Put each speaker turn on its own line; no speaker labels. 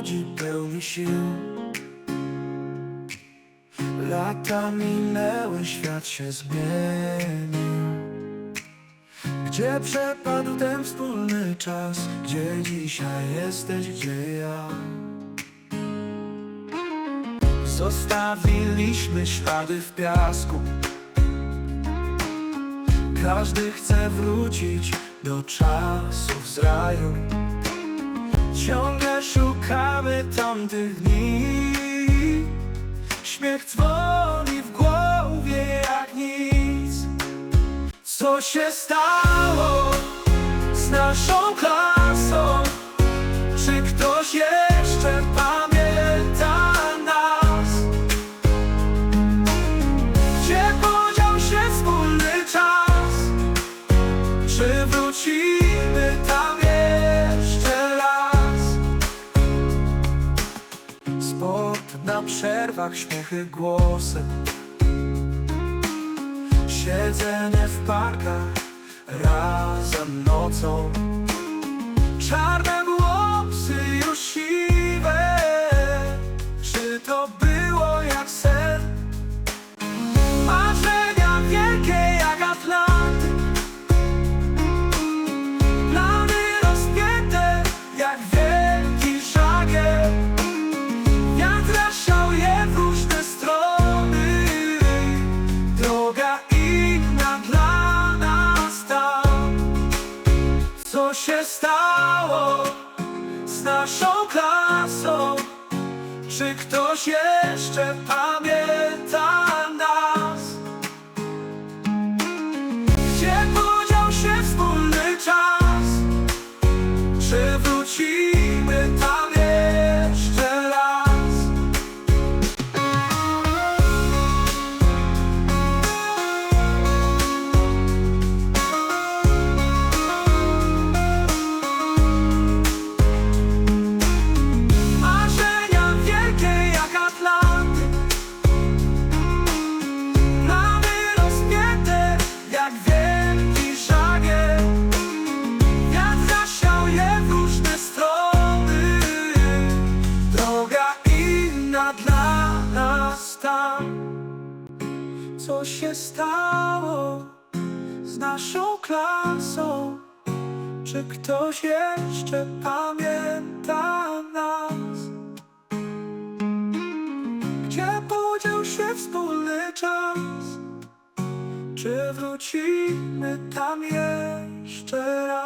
odchodzi pełni sił. Lata minęły, świat się zmienił. Gdzie przepadł ten wspólny czas? Gdzie dzisiaj jesteś, gdzie ja? Zostawiliśmy ślady w piasku. Każdy chce wrócić do czasów z raju tamtych dni Śmiech dzwoni w głowie jak nic Co się stało z naszą klasą? Czy ktoś jeszcze pamięta nas? Gdzie podział się wspólny czas? Czy wrócimy tam Sport na przerwach, śmiechy, głosy Siedzenie w parkach razem nocą. Czarne się stało z naszą klasą? Czy ktoś jeszcze pamięta Co się stało z naszą klasą? Czy ktoś jeszcze pamięta nas? Gdzie podział się wspólny czas? Czy wrócimy tam jeszcze raz?